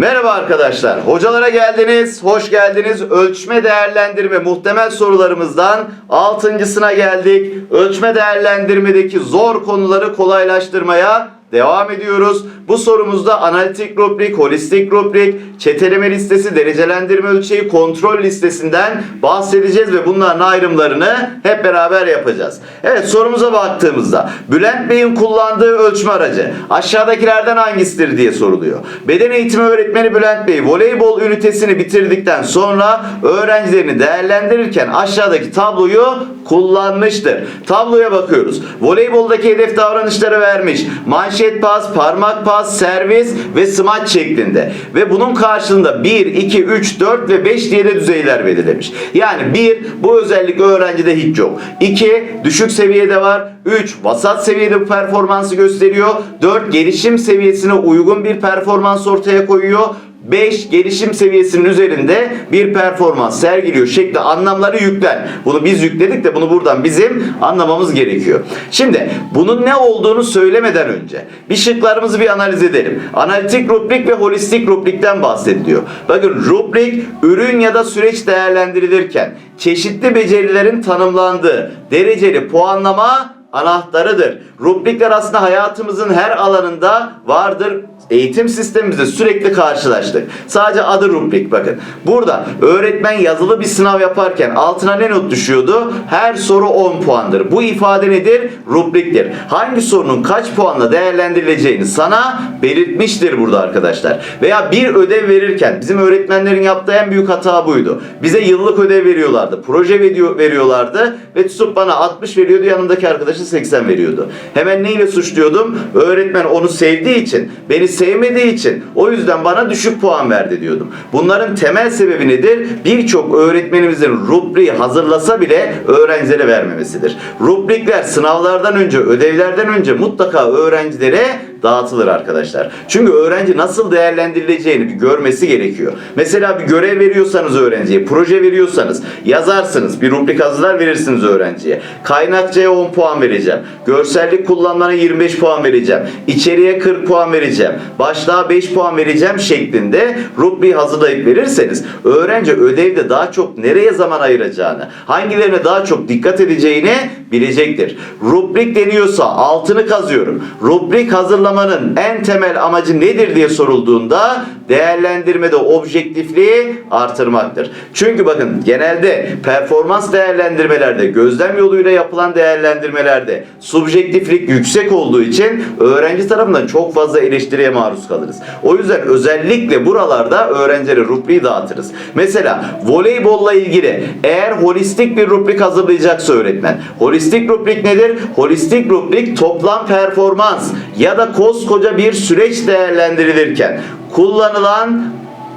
Merhaba arkadaşlar. Hocalara geldiniz. Hoş geldiniz. Ölçme değerlendirme muhtemel sorularımızdan altıncısına geldik. Ölçme değerlendirmedeki zor konuları kolaylaştırmaya devam ediyoruz. Bu sorumuzda analitik rubrik, holistik rubrik, çeteleme listesi, derecelendirme ölçeği, kontrol listesinden bahsedeceğiz ve bunların ayrımlarını hep beraber yapacağız. Evet sorumuza baktığımızda Bülent Bey'in kullandığı ölçme aracı aşağıdakilerden hangisidir diye soruluyor. Beden eğitimi öğretmeni Bülent Bey voleybol ünitesini bitirdikten sonra öğrencilerini değerlendirirken aşağıdaki tabloyu kullanmıştır. Tabloya bakıyoruz. Voleyboldaki hedef davranışları vermiş. Manşet pas, parmak pas, servis ve smaç şeklinde. Ve bunun karşılığında 1, 2, 3, 4 ve 5 diye de düzeyler belirlemiş. Yani 1 bu özellik öğrencide hiç yok. 2 düşük seviyede var. 3 vasat seviyede bu performansı gösteriyor. 4 gelişim seviyesine uygun bir performans ortaya koyuyor. 5 gelişim seviyesinin üzerinde bir performans sergiliyor şekli anlamları yükler. Bunu biz yükledik de bunu buradan bizim anlamamız gerekiyor. Şimdi bunun ne olduğunu söylemeden önce bir şıklarımızı bir analiz edelim. Analitik rubrik ve holistik rubrikten bahsediliyor. Bakın rubrik ürün ya da süreç değerlendirilirken çeşitli becerilerin tanımlandığı dereceli puanlama anahtarıdır. Rubrikler aslında hayatımızın her alanında vardır. Eğitim sistemimizde sürekli karşılaştık. Sadece adı rubrik bakın. Burada öğretmen yazılı bir sınav yaparken altına ne not düşüyordu? Her soru 10 puandır. Bu ifade nedir? Rubriktir. Hangi sorunun kaç puanla değerlendirileceğini sana belirtmiştir burada arkadaşlar. Veya bir ödev verirken bizim öğretmenlerin yaptığı en büyük hata buydu. Bize yıllık ödev veriyorlardı. Proje veriyorlardı ve tutup bana 60 veriyordu yanımdaki arkadaşı 80 veriyordu. Hemen neyle suçluyordum? Öğretmen onu sevdiği için, beni sevmediği için o yüzden bana düşük puan verdi diyordum. Bunların temel sebebi nedir? Birçok öğretmenimizin rubriği hazırlasa bile öğrencilere vermemesidir. Rubrikler sınavlardan önce, ödevlerden önce mutlaka öğrencilere dağıtılır arkadaşlar. Çünkü öğrenci nasıl değerlendirileceğini bir görmesi gerekiyor. Mesela bir görev veriyorsanız öğrenciye, proje veriyorsanız yazarsınız. Bir rubrik hazırlar verirsiniz öğrenciye. Kaynakçaya 10 puan vereceğim. Görsellik kullanmana 25 puan vereceğim. İçeriye 40 puan vereceğim. Başlığa 5 puan vereceğim şeklinde rubriği hazırlayıp verirseniz öğrenci ödevde daha çok nereye zaman ayıracağını, hangilerine daha çok dikkat edeceğini bilecektir. Rubrik deniyorsa altını kazıyorum. Rubrik hazırlamanın en temel amacı nedir diye sorulduğunda değerlendirmede objektifliği artırmaktır. Çünkü bakın genelde performans değerlendirmelerde gözlem yoluyla yapılan değerlendirmelerde subjektiflik yüksek olduğu için öğrenci tarafından çok fazla eleştiriye maruz kalırız. O yüzden özellikle buralarda öğrencilere rubriği dağıtırız. Mesela voleybolla ilgili eğer holistik bir rubrik hazırlayacaksa öğretmen. Holistik rubrik nedir? Holistik rubrik toplam performans ya da koskoca bir süreç değerlendirilirken kullanılan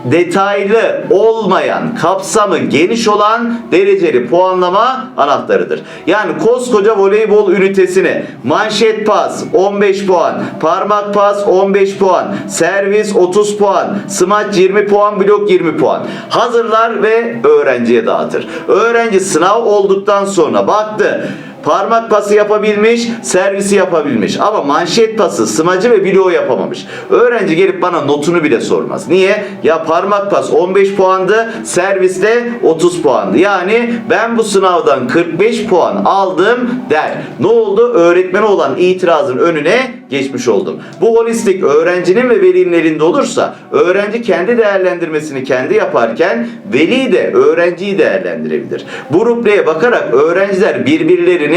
detaylı olmayan, kapsamı geniş olan dereceli puanlama anahtarıdır. Yani koskoca voleybol ünitesini manşet pas 15 puan, parmak pas 15 puan, servis 30 puan, smaç 20 puan, blok 20 puan. Hazırlar ve öğrenciye dağıtır. Öğrenci sınav olduktan sonra baktı Parmak pası yapabilmiş, servisi yapabilmiş. Ama manşet pası, smacı ve bloğu yapamamış. Öğrenci gelip bana notunu bile sormaz. Niye? Ya parmak pas 15 puandı, serviste 30 puandı. Yani ben bu sınavdan 45 puan aldım der. Ne oldu? Öğretmene olan itirazın önüne geçmiş oldum. Bu holistik öğrencinin ve velinin elinde olursa öğrenci kendi değerlendirmesini kendi yaparken veli de öğrenciyi değerlendirebilir. Bu rubriğe bakarak öğrenciler birbirlerini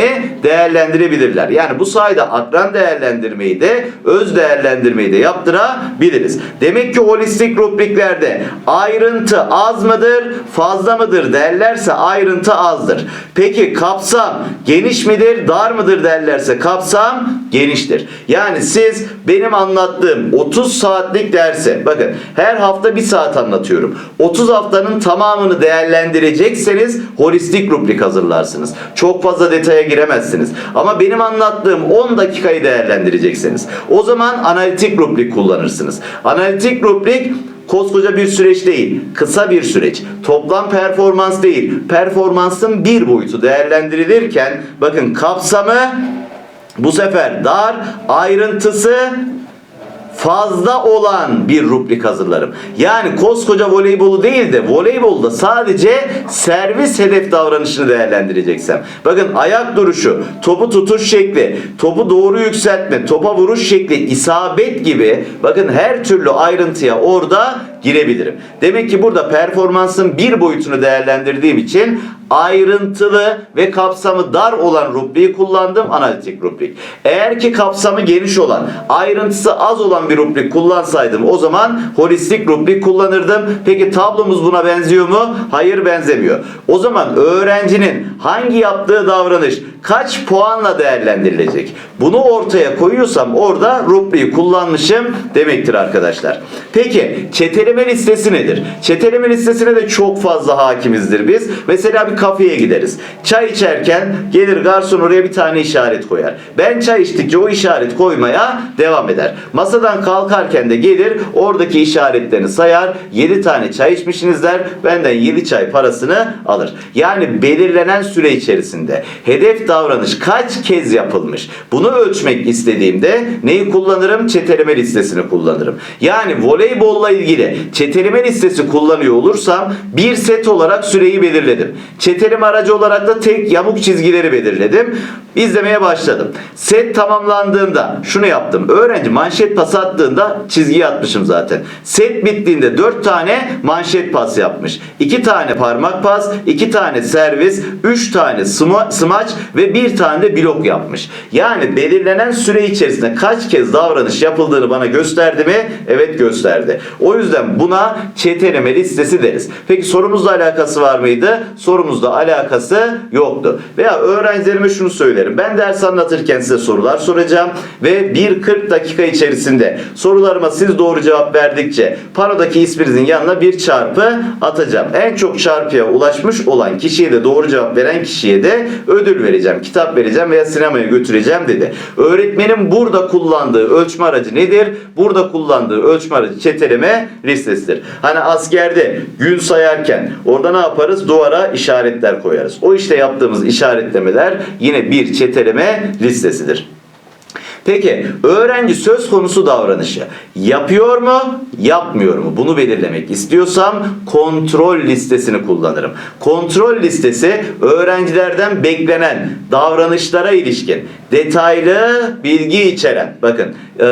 değerlendirebilirler. Yani bu sayede akran değerlendirmeyi de öz değerlendirmeyi de yaptırabiliriz. Demek ki holistik rubriklerde ayrıntı az mıdır fazla mıdır derlerse ayrıntı azdır. Peki kapsam geniş midir dar mıdır derlerse kapsam geniştir. Yani siz benim anlattığım 30 saatlik derse bakın her hafta bir saat anlatıyorum. 30 haftanın tamamını değerlendirecekseniz holistik rubrik hazırlarsınız. Çok fazla detaya giremezsiniz. Ama benim anlattığım 10 dakikayı değerlendireceksiniz. O zaman analitik rubrik kullanırsınız. Analitik rubrik koskoca bir süreç değil, kısa bir süreç. Toplam performans değil, performansın bir boyutu değerlendirilirken bakın kapsamı bu sefer dar, ayrıntısı fazla olan bir rubrik hazırlarım. Yani koskoca voleybolu değil de voleybolda sadece servis hedef davranışını değerlendireceksem. Bakın ayak duruşu, topu tutuş şekli, topu doğru yükseltme, topa vuruş şekli, isabet gibi bakın her türlü ayrıntıya orada girebilirim. Demek ki burada performansın bir boyutunu değerlendirdiğim için ayrıntılı ve kapsamı dar olan rubriği kullandım analitik rubrik. Eğer ki kapsamı geniş olan, ayrıntısı az olan bir rubrik kullansaydım o zaman holistik rubrik kullanırdım. Peki tablomuz buna benziyor mu? Hayır benzemiyor. O zaman öğrencinin hangi yaptığı davranış kaç puanla değerlendirilecek? Bunu ortaya koyuyorsam orada rubriği kullanmışım demektir arkadaşlar. Peki çeteleme listesi nedir? Çeteleme listesine de çok fazla hakimizdir biz. Mesela bir kafeye gideriz. Çay içerken gelir garson oraya bir tane işaret koyar. Ben çay içtikçe o işaret koymaya devam eder. Masadan kalkarken de gelir oradaki işaretlerini sayar. 7 tane çay içmişsiniz der. Benden 7 çay parasını alır. Yani belirlenen süre içerisinde hedef davranış kaç kez yapılmış? Bunu ölçmek istediğimde neyi kullanırım? Çeteleme listesini kullanırım. Yani voleybolla ilgili çeteleme listesi kullanıyor olursam bir set olarak süreyi belirledim. Çeteleme aracı olarak da tek yamuk çizgileri belirledim. İzlemeye başladım. Set tamamlandığında şunu yaptım. Öğrenci manşet pas attığında çizgiyi atmışım zaten. Set bittiğinde 4 tane manşet pas yapmış. 2 tane parmak pas, 2 tane servis, 3 tane sma- smaç ve 1 tane de blok yapmış. Yani belirlenen süre içerisinde kaç kez davranış yapıldığını bana gösterdi mi? Evet gösterdi. O yüzden buna çeteleme listesi deriz. Peki sorumuzla alakası var mıydı? Sorumuzla alakası yoktu. Veya öğrencilerime şunu söylerim. Ben ders anlatırken size sorular soracağım ve 1-40 dakika içerisinde sorularıma siz doğru cevap verdikçe parodaki isminizin yanına bir çarpı atacağım. En çok çarpıya ulaşmış olan kişiye de doğru cevap veren kişiye de ödül vereceğim. Kitap vereceğim veya sinemaya götüreceğim dedi. Öğretmenin burada kullandığı ölçme aracı nedir? Burada kullandığı ölçme aracı çeteleme listesidir. Hani askerde gün sayarken orada ne yaparız? Duvara işaretler koyarız. O işte yaptığımız işaretlemeler yine bir çeteleme listesidir. Peki öğrenci söz konusu davranışı yapıyor mu, yapmıyor mu? Bunu belirlemek istiyorsam kontrol listesini kullanırım. Kontrol listesi öğrencilerden beklenen davranışlara ilişkin detaylı bilgi içeren bakın e,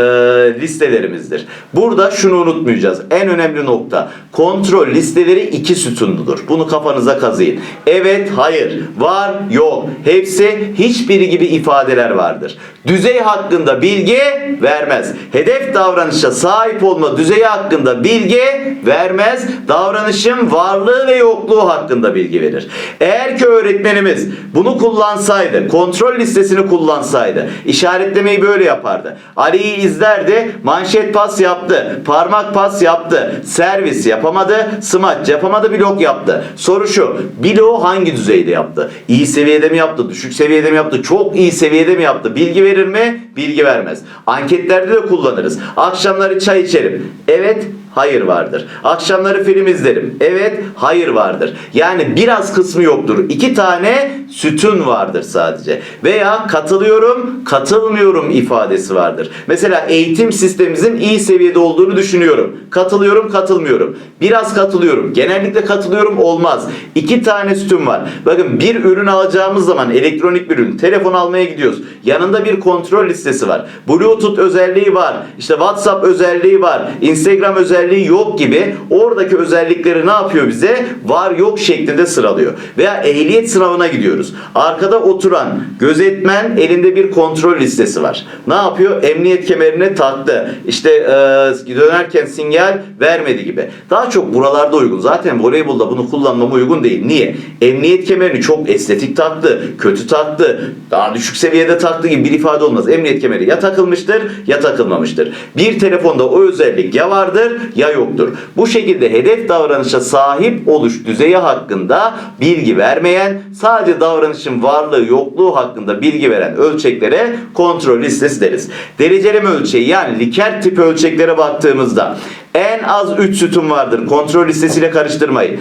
listelerimizdir. Burada şunu unutmayacağız. En önemli nokta kontrol listeleri iki sütunludur. Bunu kafanıza kazıyın. Evet, hayır, var, yok. Hepsi hiçbiri gibi ifadeler vardır. Düzey hakkında bilgi vermez. Hedef davranışa sahip olma düzeyi hakkında bilgi vermez. Davranışın varlığı ve yokluğu hakkında bilgi verir. Eğer ki öğretmenimiz bunu kullansaydı, kontrol listesini kullansaydı, işaretlemeyi böyle yapardı. Ali'yi izlerdi, manşet pas yaptı, parmak pas yaptı, servis yapamadı, smaç yapamadı, blok yaptı. Soru şu, bloğu hangi düzeyde yaptı? İyi seviyede mi yaptı, düşük seviyede mi yaptı, çok iyi seviyede mi yaptı? Bilgi verir mi? Bilgi vermez. Anketlerde de kullanırız. Akşamları çay içerim. Evet, hayır vardır. Akşamları film izlerim. Evet, hayır vardır. Yani biraz kısmı yoktur. İki tane sütun vardır sadece. Veya katılıyorum, katılmıyorum ifadesi vardır. Mesela eğitim sistemimizin iyi seviyede olduğunu düşünüyorum. Katılıyorum, katılmıyorum. Biraz katılıyorum. Genellikle katılıyorum olmaz. İki tane sütun var. Bakın bir ürün alacağımız zaman elektronik bir ürün, telefon almaya gidiyoruz. Yanında bir kontrol listesi var. Bluetooth özelliği var. İşte WhatsApp özelliği var. Instagram özelliği yok gibi oradaki özellikleri ne yapıyor bize? Var yok şeklinde sıralıyor. Veya ehliyet sınavına gidiyoruz. Arkada oturan gözetmen elinde bir kontrol listesi var. Ne yapıyor? Emniyet kemerine taktı. İşte e, dönerken sinyal vermedi gibi. Daha çok buralarda uygun. Zaten voleybolda bunu kullanmama uygun değil. Niye? Emniyet kemerini çok estetik taktı, kötü taktı, daha düşük seviyede taktı gibi bir ifade olmaz. Emniyet kemeri ya takılmıştır ya takılmamıştır. Bir telefonda o özellik ya vardır ya yoktur. Bu şekilde hedef davranışa sahip oluş düzeyi hakkında bilgi vermeyen, sadece davranışın varlığı yokluğu hakkında bilgi veren ölçeklere kontrol listesi deriz. Dereceleme ölçeği yani Likert tip ölçeklere baktığımızda en az 3 sütun vardır. Kontrol listesiyle karıştırmayın.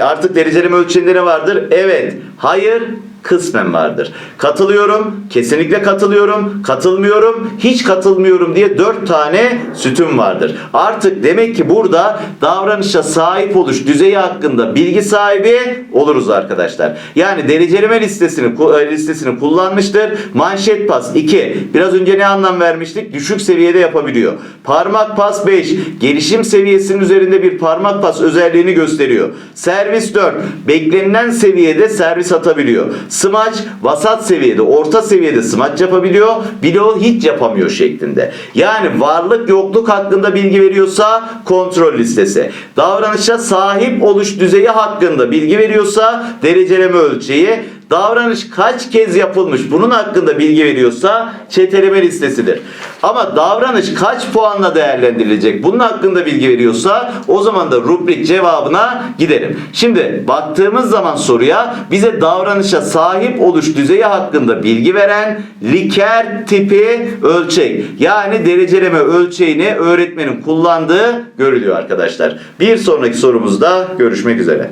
Artık dereceleme ölçeğinde ne vardır? Evet, hayır, kısmen vardır. Katılıyorum, kesinlikle katılıyorum, katılmıyorum, hiç katılmıyorum diye dört tane sütun vardır. Artık demek ki burada davranışa sahip oluş düzeyi hakkında bilgi sahibi oluruz arkadaşlar. Yani dereceleme listesini e, listesini kullanmıştır. Manşet pas 2. Biraz önce ne anlam vermiştik? Düşük seviyede yapabiliyor. Parmak pas 5. Gelişim seviyesinin üzerinde bir parmak pas özelliğini gösteriyor. Servis 4. Beklenilen seviyede servis atabiliyor. Smaç vasat seviyede, orta seviyede smaç yapabiliyor. Bloğu hiç yapamıyor şeklinde. Yani varlık yokluk hakkında bilgi veriyorsa kontrol listesi. Davranışa sahip oluş düzeyi hakkında bilgi veriyorsa dereceleme ölçeği. Davranış kaç kez yapılmış bunun hakkında bilgi veriyorsa çeteleme listesidir. Ama davranış kaç puanla değerlendirilecek bunun hakkında bilgi veriyorsa o zaman da rubrik cevabına giderim. Şimdi baktığımız zaman soruya bize davranışa sahip oluş düzeyi hakkında bilgi veren Likert tipi ölçek yani dereceleme ölçeğini öğretmenin kullandığı görülüyor arkadaşlar. Bir sonraki sorumuzda görüşmek üzere.